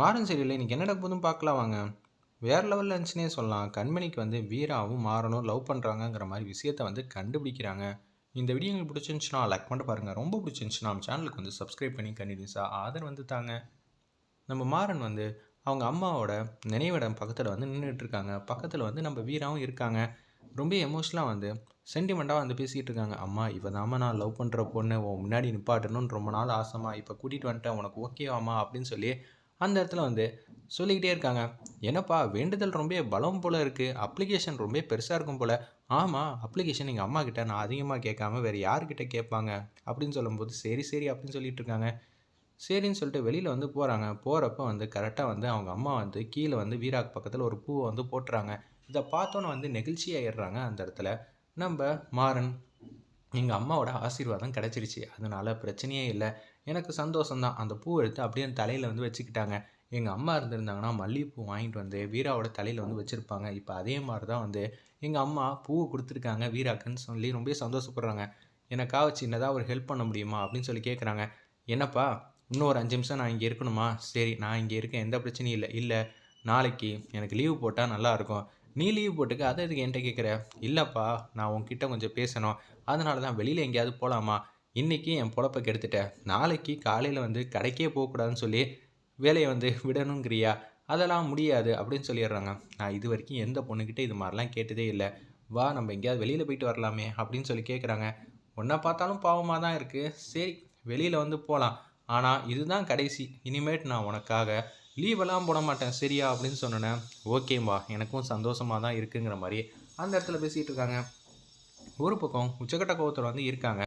மாறன் சீரியலில் இன்றைக்கி என்னடா போதும் பார்க்கலாம் வாங்க. வேறு லெவலில் இருந்துச்சுன்னே சொல்லலாம். கண்மணிக்கு வந்து வீராவும் மாறனும் லவ் பண்ணுறாங்கங்கிற மாதிரி விஷயத்தை வந்து கண்டுபிடிக்கிறாங்க. இந்த வீடியோ உங்களுக்கு பிடிச்சிருந்துச்சுன்னா லைக் பண்ணிட்டு பாருங்கள் ரொம்ப பிடிச்சிருந்துச்சுன்னா நம்ம சேனலுக்கு வந்து சப்ஸ்கிரைப் பண்ணி கண்டினியூஸாக ஆதரவு வந்து தாங்க. நம்ம மாறன் வந்து அவங்க அம்மாவோட நினைவிடம் பக்கத்தில் வந்து நின்றுட்டு இருக்காங்க. பக்கத்தில் வந்து நம்ம வீராவும் இருக்காங்க. ரொம்ப எமோஷனலாக வந்து சென்டிமெண்ட்டாக வந்து பேசிகிட்டு இருக்காங்க. அம்மா இவ தாம்மா நான் லவ் பண்ணுற பொண்ணு. உன் முன்னாடி நிப்பாட்டணும்னு ரொம்ப நாள் ஆசைமா இப்போ கூட்டிகிட்டு வந்துட்டேன். உனக்கு ஓகேவாம்மா அப்படின்னு சொல்லி அந்த இடத்துல வந்து சொல்லிக்கிட்டே இருக்காங்க. என்னப்பா வேண்டுதல் ரொம்ப பலம் போல் இருக்குது அப்ளிகேஷன் ரொம்ப பெருசாக இருக்கும் போல். ஆமாம் அப்ளிகேஷன் எங்கள் அம்மா கிட்ட நான் அதிகமாக கேட்காம வேறு யார்கிட்ட கேட்பாங்க? அப்படின்னு சொல்லும்போது சரி சரி அப்படின்னு சொல்லிட்டு இருக்காங்க. சரின்னு சொல்லிட்டு வெளியில் வந்து போகிறாங்க போகிறப்ப வந்து கரெக்டாக வந்து அவங்க அம்மா வந்து கீழே வந்து வீராக் பக்கத்தில் ஒரு பூவை வந்து போட்டுறாங்க. இதை பார்த்தோன்னே வந்து நெகிழ்ச்சியாகிடுறாங்க அந்த இடத்துல. நம்ம மாறன் எங்கள் அம்மாவோட ஆசீர்வாதம் கிடச்சிருச்சு. அதனால் பிரச்சனையே இல்லை. எனக்கு சந்தோஷம்தான். அந்த பூ எடுத்து அப்படியே அந்த தலையில் வந்து வச்சுக்கிட்டாங்க. எங்கள் அம்மா இருந்திருந்தாங்கன்னா மல்லிகைப்பூ வாங்கிட்டு வந்து வீராவோட தலையில் வந்து வச்சுருப்பாங்க. இப்போ அதே மாதிரி தான் வந்து எங்கள் அம்மா பூவை கொடுத்துருக்காங்க வீராக்குன்னு சொல்லி ரொம்ப சந்தோஷப்படுறாங்க. எனக்காக என்னதான் ஒரு ஹெல்ப் பண்ண முடியுமா அப்படின்னு சொல்லி கேட்குறாங்க என்னப்பா இன்னும் ஒரு அஞ்சு நிமிஷம் நான் இங்கே இருக்கணுமா? சரி நான் இங்கே இருக்கேன். எந்த பிரச்சனையும் இல்லை. இல்லை நாளைக்கு எனக்கு லீவு போட்டால் நல்லாயிருக்கும் நீ லீவ் போட்டுக்க அதை இதுக்கு என்கிட்ட கேட்குற இல்லைப்பா நான் உன்கிட்ட கொஞ்சம் பேசணும். அதனால தான் வெளியில் எங்கேயாவது போகலாமா இன்றைக்கி என் பொழப்பை கெடுத்துட்டேன் நாளைக்கு காலையில் வந்து கடைக்கே போகக்கூடாதுன்னு சொல்லி வேலையை வந்து விடணுங்கிறியா? அதெல்லாம் முடியாது அப்படின்னு சொல்லிடுறாங்க. நான் இது வரைக்கும் எந்த பொண்ணுக்கிட்ட இது மாதிரிலாம் கேட்டதே இல்லை. வா நம்ம எங்கேயாவது வெளியில் போயிட்டு வரலாமே அப்படின்னு சொல்லி கேட்குறாங்க ஒன்றை பார்த்தாலும் பாவமாக தான் இருக்குது சரி வெளியில் வந்து போகலாம் ஆனால் இதுதான் கடைசி. இனிமேட் நான் உனக்காக லீவெல்லாம் போட மாட்டேன். சரியா? அப்படின்னு சொன்னேன் ஓகேம்பா எனக்கும் சந்தோஷமாக தான் இருக்குங்கிற மாதிரி அந்த இடத்துல பேசிகிட்டு இருக்காங்க. ஒரு பக்கம் உச்சக்கட்ட கோவத்தில் வந்து இருக்காங்க.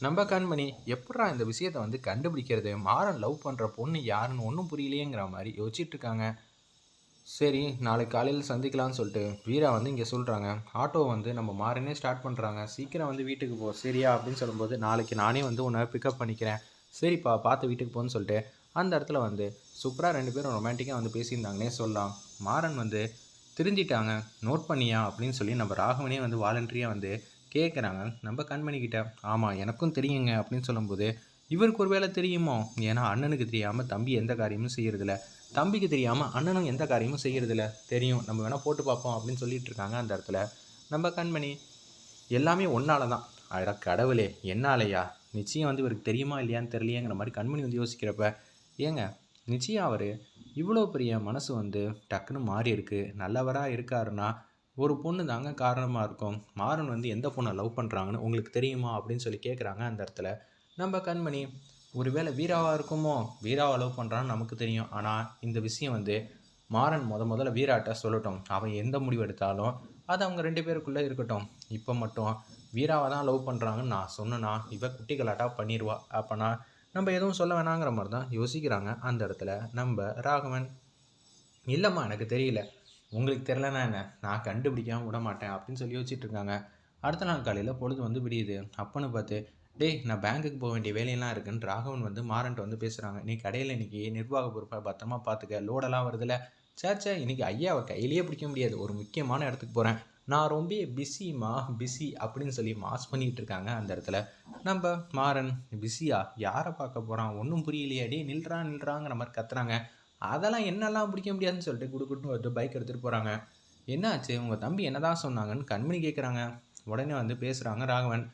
நம்ம கண்மணி எப்படா இந்த விஷயத்தை வந்து கண்டுபிடிக்கிறது? மாறன் லவ் பண்ணுற பொண்ணு யாருன்னு ஒன்றும் புரியலையேங்கிற மாதிரி யோசிச்சுட்டு இருக்காங்க. சரி நாளைக்கு காலையில் சந்திக்கலாம்னு சொல்லிட்டு வீரா வந்து இங்கே சொல்கிறாங்க ஆட்டோ வந்து நம்ம மாறனே ஸ்டார்ட் பண்ணுறாங்க சீக்கிரம் வந்து வீட்டுக்கு போ சரியா? அப்படின்னு சொல்லும்போது நாளைக்கு நானே வந்து உன்னை பிக்கப் பண்ணிக்கிறேன். சரிப்பா பார்த்து வீட்டுக்கு போன்னு சொல்லிட்டு அந்த இடத்துல வந்து சூப்பராக ரெண்டு பேரும் ரொமான்டிக்காக வந்து பேசியிருந்தாங்கன்னே சொல்லலாம். மாறன் வந்து திருந்திட்டாங்க. நோட் பண்ணியா? அப்படின்னு சொல்லி நம்ம ராகவனே வந்து வாலண்டரியாக வந்து கேட்குறாங்க நம்ம கண்மணிக்கிட்ட ஆமாம் எனக்கும் தெரியுங்க அப்படின்னு சொல்லும்போது இவருக்கு ஒரு வேலை தெரியுமோ? ஏன்னா அண்ணனுக்கு தெரியாமல் தம்பி எந்த காரியமும் செய்கிறதில்ல தம்பிக்கு தெரியாமல் அண்ணனும் எந்த காரியமும் செய்கிறதில்ல தெரியும் நம்ம வேணால் போட்டு பார்ப்போம் அப்படின்னு சொல்லிட்டு இருக்காங்க அந்த இடத்துல. நம்ம கண்மணி எல்லாமே ஒன்னால தான் அட கடவுளே என்னாலையா? நிச்சயம் வந்து இவருக்கு தெரியுமா இல்லையான்னு தெரியலையேங்கிற மாதிரி கண்மணி வந்து யோசிக்கிறப்ப ஏங்க நிச்சயம் அவர் இவ்வளோ பெரிய மனசு வந்து டக்குன்னு மாறி இருக்குது நல்லவராக இருக்காருன்னா ஒரு பொண்ணு தாங்க காரணமாக இருக்கும். மாறன் வந்து எந்த பொண்ணை லவ் பண்ணுறாங்கன்னு உங்களுக்கு தெரியுமா அப்படின்னு சொல்லி கேட்குறாங்க அந்த இடத்துல. நம்ம கண்மணி ஒருவேளை வீராவாக இருக்குமோ? வீராவை லவ் பண்ணுறான்னு நமக்கு தெரியும். ஆனால் இந்த விஷயம் வந்து மாறன் முத முதல்ல வீராட்ட சொல்லட்டும். அவன் எந்த முடிவு எடுத்தாலும் அது அவங்க ரெண்டு பேருக்குள்ளே இருக்கட்டும். இப்போ மட்டும் வீராவை தான் லவ் பண்ணுறாங்கன்னு நான் சொன்னேன்னா இவ குட்டி கலாட்டாக பண்ணிடுவா அப்போனா நம்ம எதுவும் சொல்ல வேணாங்கிற மாதிரி தான் யோசிக்கிறாங்க அந்த இடத்துல நம்ம ராகவன். இல்லைம்மா எனக்கு தெரியல. உங்களுக்கு தெரிலனா என்ன? நான் கண்டுபிடிக்காம விட மாட்டேன் அப்படின்னு சொல்லி யோசிச்சிட்டுருக்காங்க அடுத்த நாள் காலையில் பொழுது வந்து விடியுது. அப்பன்னு பார்த்து டேய் நான் பேங்க்குக்கு போக வேண்டிய வேலையெல்லாம் இருக்குன்னு ராகவன் வந்து மாறன்ட்டு வந்து பேசுகிறாங்க நீ கடையில் இன்றைக்கி நிர்வாக பொறுப்பை பத்திரமா பார்த்துக்க லோடெல்லாம் வருதுல்ல சேச்சே இன்னைக்கு ஐயாவை கையிலேயே பிடிக்க முடியாது. ஒரு முக்கியமான இடத்துக்கு போகிறேன் நான் ரொம்ப பிஸிமா பிஸி அப்படின்னு சொல்லி மாஸ் பண்ணிகிட்டு இருக்காங்க அந்த இடத்துல. நம்ம மாறன் பிஸியா யாரை பார்க்க போகிறான் ஒன்றும் புரியலையாடி நில்றா நில்றாங்கிற மாதிரி கத்துறாங்க. அதெல்லாம் என்னெல்லாம் பிடிக்க முடியாதுன்னு சொல்லிட்டு குடுக்குட்டு ஒருத்தர் பைக் எடுத்துகிட்டு போகிறாங்க என்னாச்சு? உங்கள் தம்பி என்ன தான் சொன்னாங்கன்னு கண்மணி கேட்குறாங்க உடனே வந்து பேசுகிறாங்க ராகவன்.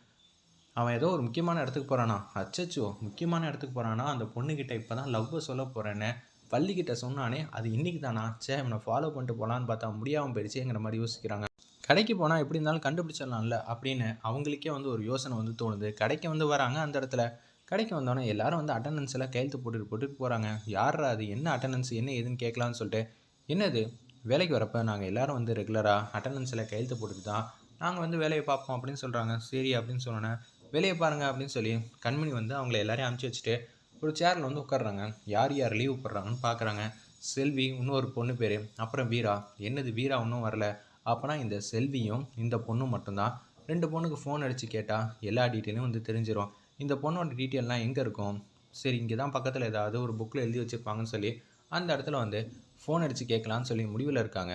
அவன் ஏதோ ஒரு முக்கியமான இடத்துக்கு போகிறானா அச்சச்சோ முக்கியமான இடத்துக்கு போகிறானா அந்த பொண்ணுக்கிட்ட இப்போ தான் லவ்வை சொல்ல போகிறேன்னு பள்ளிக்கிட்ட சொன்னானே அது இன்றைக்கி தானா? சே அவனை ஃபாலோ பண்ணிட்டு போகலான்னு பார்த்தா முடியாமல் போயிடுச்சேங்கிற மாதிரி யோசிக்கிறாங்க. கடைக்கு போனால் எப்படி இருந்தாலும் கண்டுபிடிச்சிடலாம்ல அப்படின்னு அவங்களுக்கே வந்து ஒரு யோசனை வந்து தோணுது. கடைக்கு வந்து வராங்க அந்த இடத்துல. கடைக்கு வந்தோடனே எல்லாரும் வந்து அட்டண்டன்ஸ் எல்லாம் கையெழுத்து போட்டுட்டு போட்டுட்டு போகிறாங்க யாரா அது? என்ன அட்டண்டன்ஸ் என்ன ஏதுன்னு கேட்கலான்னு சொல்லிட்டு. என்னது? வேலைக்கு வரப்போ நாங்கள் எல்லாரும் வந்து ரெகுலராக அட்டண்டன்ஸில் கையெழுத்து போட்டுட்டு தான் நாங்கள் வந்து வேலையை பார்ப்போம் அப்படின்னு சொல்கிறாங்க சரி அப்படின்னு சொன்னோன்னே வேலையை பாருங்கள் அப்படின்னு சொல்லி கண்மணி வந்து அவங்கள எல்லாரையும் அனுப்பிச்சி வச்சுட்டு ஒரு சேரில் வந்து உட்காடுறாங்க யார் யார் லீவ் போடுறாங்கன்னு பார்க்குறாங்க செல்வி இன்னொரு பொண்ணு பேர். அப்புறம் வீரா. என்னது வீரா இன்னும் வரல? அப்போனா இந்த செல்வியும் இந்த பொண்ணும் மட்டும்தான். ரெண்டு பொண்ணுக்கு ஃபோன் அடித்து கேட்டால் எல்லா டீட்டெயிலும் வந்து தெரிஞ்சிடும் இந்த பொண்ணோட டீட்டெயில்லாம் எங்கே இருக்கும்? சரி இங்கே தான் பக்கத்தில் ஏதாவது ஒரு புக்கில் எழுதி வச்சுருப்பாங்கன்னு சொல்லி அந்த இடத்துல வந்து ஃபோன் அடித்து கேட்கலான்னு சொல்லி முடிவில் இருக்காங்க.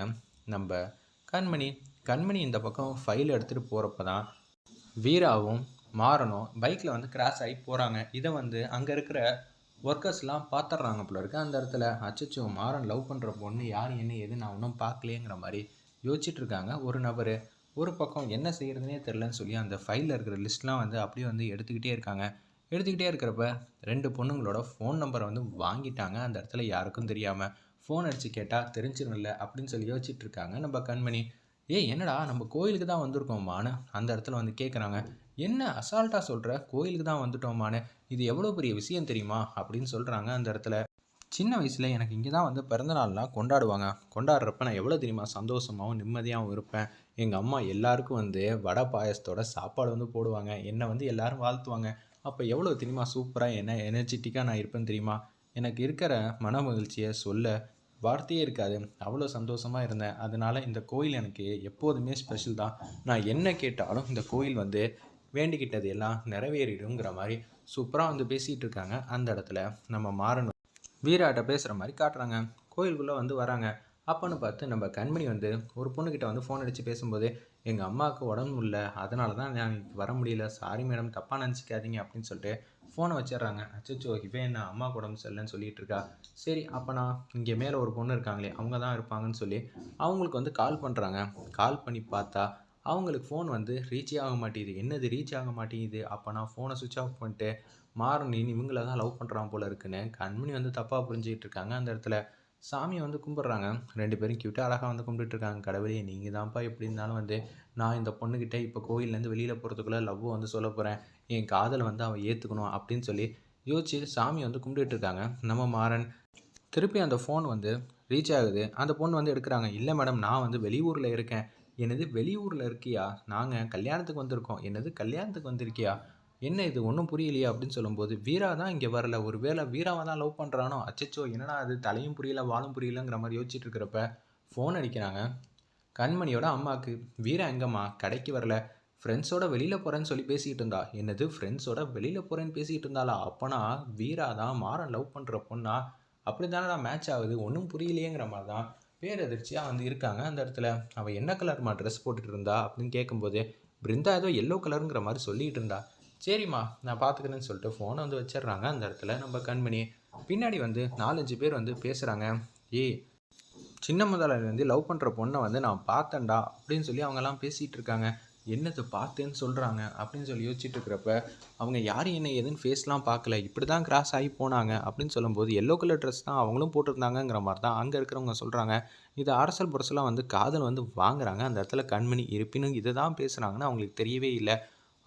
நம்ம கண்மணி. கண்மணி இந்த பக்கம் ஃபைல் எடுத்துகிட்டு போகிறப்ப தான் வீராவும் மாறணும் பைக்கில் வந்து கிராஸ் ஆகி போகிறாங்க இதை வந்து அங்கே இருக்கிற ஒர்க்கர்ஸ்லாம் பார்த்துட்றாங்க போல இருக்குது அந்த இடத்துல அச்சச்சோ மாறன் லவ் பண்ணுற பொண்ணு யார் என்ன எது நான் ஒன்றும் பார்க்கலேங்கிற மாதிரி யோசிச்சுட்டு இருக்காங்க. ஒரு நபர். ஒரு பக்கம் என்ன செய்கிறதுனே தெரிலன்னு சொல்லி அந்த ஃபைலில் இருக்கிற லிஸ்ட்லாம் வந்து அப்படியே வந்து எடுத்துக்கிட்டே இருக்காங்க. எடுத்துக்கிட்டே இருக்கிறப்ப ரெண்டு பொண்ணுங்களோட ஃபோன் நம்பரை வந்து வாங்கிட்டாங்க. அந்த இடத்துல யாருக்கும் தெரியாமல் ஃபோன் அடித்து கேட்டால் தெரிஞ்சிருமில்ல அப்படின்னு சொல்லி யோசிச்சுட்டு இருக்காங்க நம்ம கண்மணி. ஏய் என்னடா நம்ம கோயிலுக்கு தான் வந்திருக்கோமான்னு அந்த இடத்துல வந்து கேட்குறாங்க என்ன அசால்ட்டாக சொல்கிற கோயிலுக்கு தான் வந்துட்டோமான்னு? இது எவ்வளோ பெரிய விஷயம் தெரியுமா? அப்படின்னு சொல்கிறாங்க அந்த இடத்துல. சின்ன வயசில் எனக்கு இங்கே தான் வந்து பிறந்தநாள்லாம் கொண்டாடுவாங்க. கொண்டாடுறப்ப நான் எவ்வளோ தெரியுமா? சந்தோஷமாகவும் நிம்மதியாகவும் இருப்பேன். எங்கள் அம்மா எல்லாருக்கும் வந்து வடை பாயசத்தோட சாப்பாடு வந்து போடுவாங்க. என்னை வந்து எல்லாரும் வாழ்த்துவாங்க. அப்போ எவ்வளோ தெரியுமா? சூப்பராக என்ன எனர்ஜெட்டிக்காக நான் இருப்பேன் தெரியுமா? எனக்கு இருக்கிற மன மகிழ்ச்சியை சொல்ல வார்த்தையே இருக்காது. அவ்வளோ சந்தோஷமாக இருந்தேன். அதனால் இந்த கோயில் எனக்கு எப்போதுமே ஸ்பெஷல் தான். நான் என்ன கேட்டாலும் இந்த கோயில் வந்து வேண்டிக்கிட்டது எல்லாம் நிறைவேறிடுங்கிற மாதிரி சூப்பராக வந்து பேசிகிட்டு இருக்காங்க. அந்த இடத்துல நம்ம மாறணும். வீராட்ட பேசுகிற மாதிரி காட்டுறாங்க. கோயிலுக்குள்ளே வந்து வராங்க. அப்போன்னு பார்த்து நம்ம கண்மணி வந்து ஒரு பொண்ணுக்கிட்ட வந்து ஃபோன் அடித்து பேசும்போது எங்கள் அம்மாவுக்கு உடம்பு இல்லை. அதனால தான் நான் வர முடியல. சாரி மேடம் தப்பாக நினச்சிக்காதீங்க. அப்படின்னு சொல்லிட்டு ஃபோனை வச்சிடுறாங்க. அச்சோ இவன் என்ன அம்மாவுக்கு உடம்பு சரியில்லைன்னு சொல்லிட்டு இருக்கா? சரி அப்போ நான் இங்கே மேலே ஒரு பொண்ணு இருக்காங்களே. அவங்க தான் இருப்பாங்கன்னு சொல்லி அவங்களுக்கு வந்து கால் பண்ணுறாங்க கால் பண்ணி பார்த்தா அவங்களுக்கு ஃபோன் வந்து ரீச்சே ஆக மாட்டேங்குது. என்னது ரீச் ஆக மாட்டேங்குது? அப்போ நான் ஃபோனை சுவிட்ச் ஆஃப் பண்ணிட்டு மாறனின் இவங்கள தான் லவ் பண்ணுறான் போல இருக்குன்னு கண்மணி வந்து தப்பாக புரிஞ்சுக்கிட்டு இருக்காங்க. அந்த இடத்துல சாமியை வந்து கும்பிட்றாங்க. ரெண்டு பேரும் கியூட்டாக அழகாக வந்து கும்பிட்டுட்டு இருக்காங்க. கடவுளே நீங்கள் தான்ப்பா எப்படி இருந்தாலும் வந்து நான் இந்த பொண்ணுக்கிட்ட இப்போ கோயிலேருந்து வெளியில் போகிறதுக்குள்ளே லவ்வை வந்து சொல்ல போகிறேன் என் காதலை வந்து அவன் ஏற்றுக்கணும் அப்படின்னு சொல்லி யோசிச்சு சாமி வந்து கும்பிட்டுட்டு இருக்காங்க. நம்ம மாறன் திருப்பி அந்த ஃபோன் வந்து ரீச் ஆகுது. அந்த பொண்ணு வந்து எடுக்கிறாங்க. இல்லை மேடம் நான் வந்து வெளியூரில் இருக்கேன். என்னது வெளியூரில் இருக்கியா? நாங்கள் கல்யாணத்துக்கு வந்திருக்கோம். என்னது கல்யாணத்துக்கு வந்திருக்கியா? என்ன இது ஒன்றும் புரியலையா அப்படின்னு சொல்லும்போது வீரா தான் இங்கே வரல. ஒரு வேளை வீராவை தான் லவ் பண்ணுறானோ அச்சச்சோ என்னடா அது தலையும் புரியல வாழும் புரியலங்கிற மாதிரி யோசிச்சுட்டு இருக்கிறப்ப ஃபோன் அடிக்கிறாங்க. கண்மணியோட அம்மாவுக்கு வீரா எங்கம்மா கடைக்கு வரல. ஃப்ரெண்ட்ஸோட வெளியில் போகிறேன்னு சொல்லி பேசிகிட்டு இருந்தா. என்னது ஃப்ரெண்ட்ஸோட வெளியில் போகிறேன்னு பேசிகிட்டு இருந்தாளா? அப்போனா வீரா தான் மாறன் லவ் பண்ணுற பொண்ணா? அப்படி தானடா மேட்ச் ஆகுது ஒன்றும் புரியலையேங்கிற மாதிரி தான் பேரதிர்ச்சியாக வந்து இருக்காங்க அந்த இடத்துல. அவள் என்ன கலர்மா ட்ரெஸ் போட்டுட்டு இருந்தா அப்படின்னு கேட்கும்போது பிருந்தா ஏதோ எல்லோ கலருங்கிற மாதிரி சொல்லிகிட்டு இருந்தா. சரிம்மா நான் பார்த்துக்கிறேன்னு சொல்லிட்டு ஃபோனை வந்து வச்சிடுறாங்க. அந்த இடத்துல நம்ம கண்மணி பின்னாடி வந்து நாலஞ்சு பேர் வந்து பேசுகிறாங்க ஏய் சின்ன முதலாளி வந்து லவ் பண்ணுற பொண்ணை வந்து நான் பார்த்தேன்டா அப்படின்னு சொல்லி அவங்கெல்லாம் பேசிகிட்டு இருக்காங்க. என்னத்தை பார்த்தேன்னு சொல்கிறாங்க அப்படின்னு சொல்லி யோசிச்சுட்டு இருக்கிறப்ப அவங்க யார் என்ன ஏதுன்னு ஃபேஸ்லாம் பார்க்கல. இப்படி தான் கிராஸ் ஆகி போனாங்க அப்படின்னு சொல்லும்போது எல்லோ கலர் ட்ரெஸ் தான் அவங்களும் போட்டிருந்தாங்கங்கிற மாதிரி தான் அங்கே இருக்கிறவங்க சொல்கிறாங்க இது அரசல் புரசலாக வந்து காதல் வந்து வாங்குறாங்க. அந்த இடத்துல கண்மணி இருப்பினும் இதை தான் பேசுகிறாங்கன்னு அவங்களுக்கு தெரியவே இல்லை.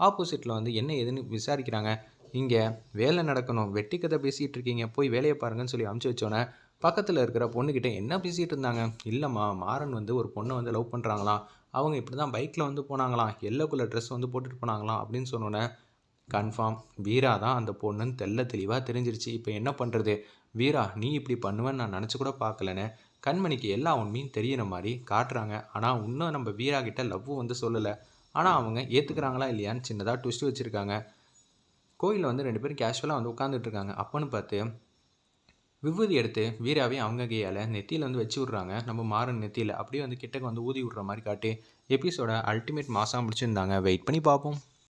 ஆப்போசிட்டில் வந்து என்ன ஏதுன்னு விசாரிக்கிறாங்க. இங்கே வேலை நடக்கணும். வெட்டி கதை பேசிகிட்டு இருக்கீங்க. போய் வேலையை பாருங்கன்னு சொல்லி அமுச்சு வச்சோன்னே பக்கத்தில் இருக்கிற பொண்ணுக்கிட்ட என்ன பேசிகிட்டு இருந்தாங்க? இல்லைம்மா மாறன் வந்து ஒரு பொண்ணை வந்து லவ் பண்ணுறாங்களாம் அவங்க இப்படி தான் பைக்கில் வந்து போனாங்களாம். எல்லோ ட்ரெஸ் வந்து போட்டுட்டு போனாங்களாம் அப்படின்னு சொன்னோன்னே கன்ஃபார்ம் வீரா தான் அந்த பொண்ணுன்னு தெல்ல தெளிவாக தெரிஞ்சிருச்சு. இப்போ என்ன பண்ணுறது வீரா நீ இப்படி பண்ணுவேன்னு நான் நினச்சி கூட பார்க்கலன்னு கண்மணிக்கு எல்லா உண்மையும் தெரியிற மாதிரி காட்டுறாங்க. ஆனால் இன்னும் நம்ம வீரா கிட்ட லவ் வந்து சொல்லலை. ஆனால் அவங்க ஏற்றுக்கிறாங்களா இல்லையான்னு சின்னதாக ட்விஸ்ட் வச்சுருக்காங்க. கோயிலில் வந்து ரெண்டு பேரும் கேஷுவலாக வந்து உட்காந்துட்டு இருக்காங்க. அப்போன்னு பார்த்து விபூதி எடுத்து வீராவே அவங்க கையால் நெத்தியில் வந்து வச்சு விட்றாங்க. நம்ம மாறன் நெத்தியில். அப்படியே வந்து கிட்டக்கு வந்து ஊதி விட்ற மாதிரி காட்டி எபிசோட அல்டிமேட் மாதம் முடிச்சிருந்தாங்க. வெயிட் பண்ணி பார்ப்போம்.